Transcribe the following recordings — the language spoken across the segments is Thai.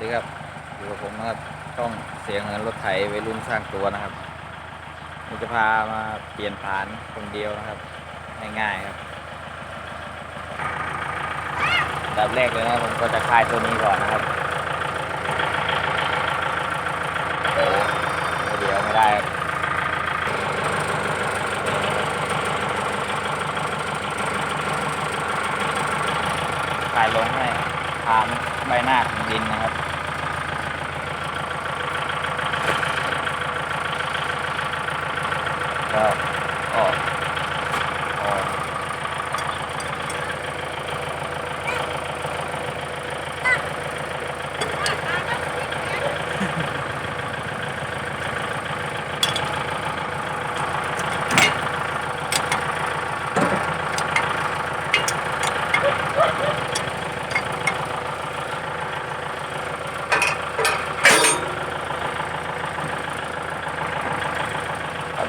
ดีครับอยู่กับผมนะครับช่องเสียงเงินรถไถวัยรุ่นสร้างตัวนะครับผมจะพามาเปลี่ยนผ่านคนเดียวนะครับง่ายๆครับอันดับแรกเลยนะผมก็จะคลายตัวนี้ก่อนนะครับโอ้เดียวไม่ได้ครับคลายลงให้ผ่านใบหน้าของดินนะครับ ก็ออ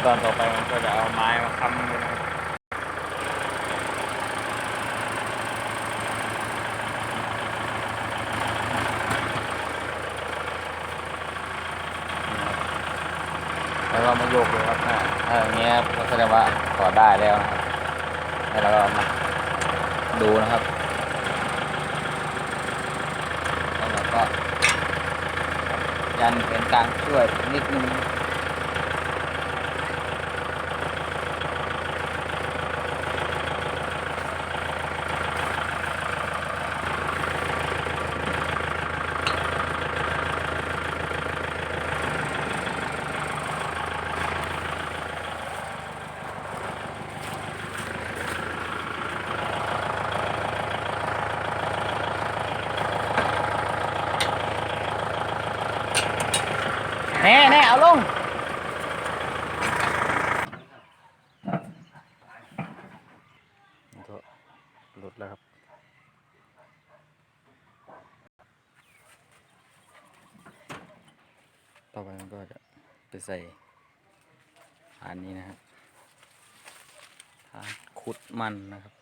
ตอนต่อไปมันก็จะเอาไม้มาค้ำแล้วเรามาโยกดูครับอ่าถ้าอย่างเงี้ยก็แสดงว่าถอได้แล้วนะครับแล้วเราก็มาดูนะครับแล้วเราก็ยันเป็นกลางช่วยนิดนึง ลงก็หลุดแล้วครับต่อไปมันก็จะไปใส่ฐานนี้นะครับฐานขุดมันนะครับ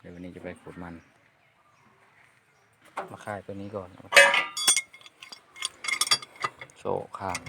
เดี๋ยววันนี้จะไปขุดมัน มาคายตัวนี้ก่อน โซข้าง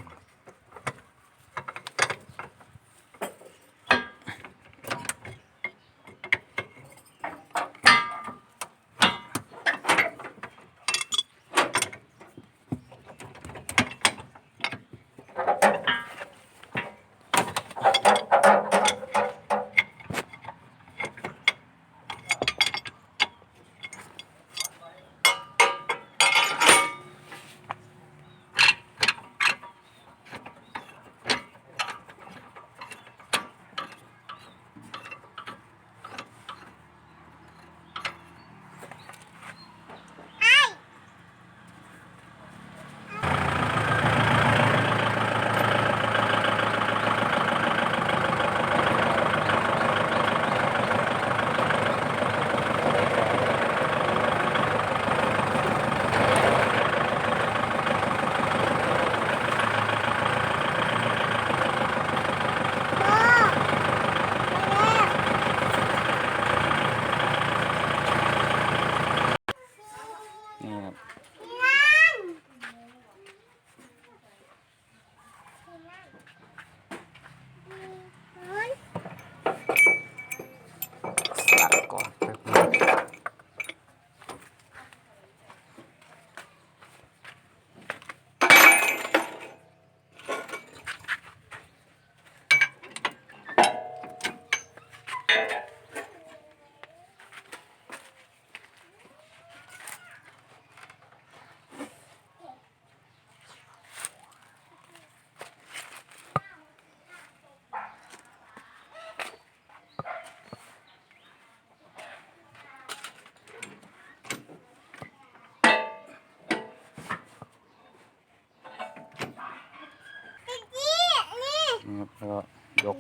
แล้วก็ยก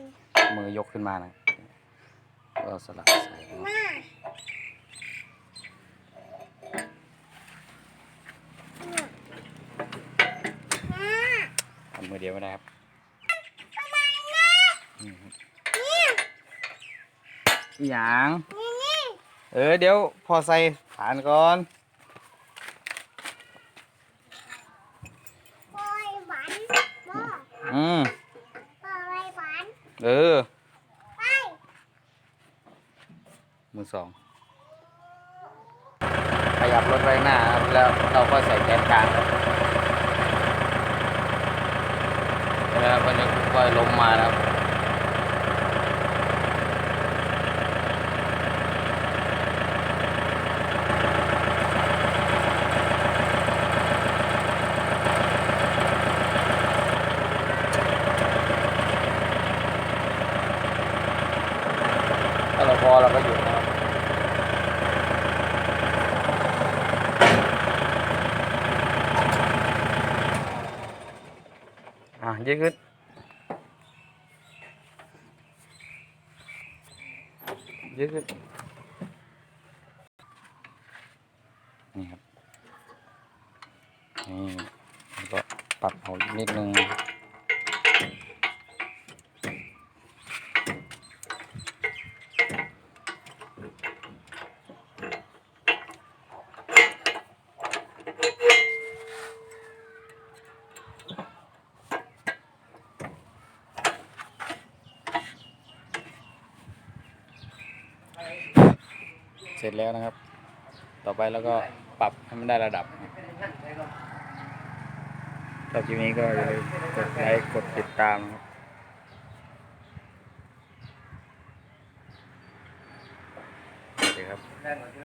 มือยกขึ้นมานะก็สลัดใส่เข้ามาทำมือเดียวไม่ได้ครับนี่ครับอหย่าง เออเดี๋ยวพอใส่ฐานก่อน อืม ต่อไปหวาน เออ ไป มือ สองขยับรถไปหน้าครับแล้วเราก็ใส่แกนกลางครับแล้วมันจะค่อยล้มมานะครับถ้าเราพอเราก็หยุดนะครับ อะ ยืดขึ้นยืดขึ้นนี่ครับนี่แล้วก็ปรับเอาอีกนิดนึง เสร็จแล้วนะครับ ต่อไปแล้วก็ปรับให้มันได้ระดับชอบคลิปนี้ก็อย่าลืมกดไลค์กดติดตามครับสวัสดีครับ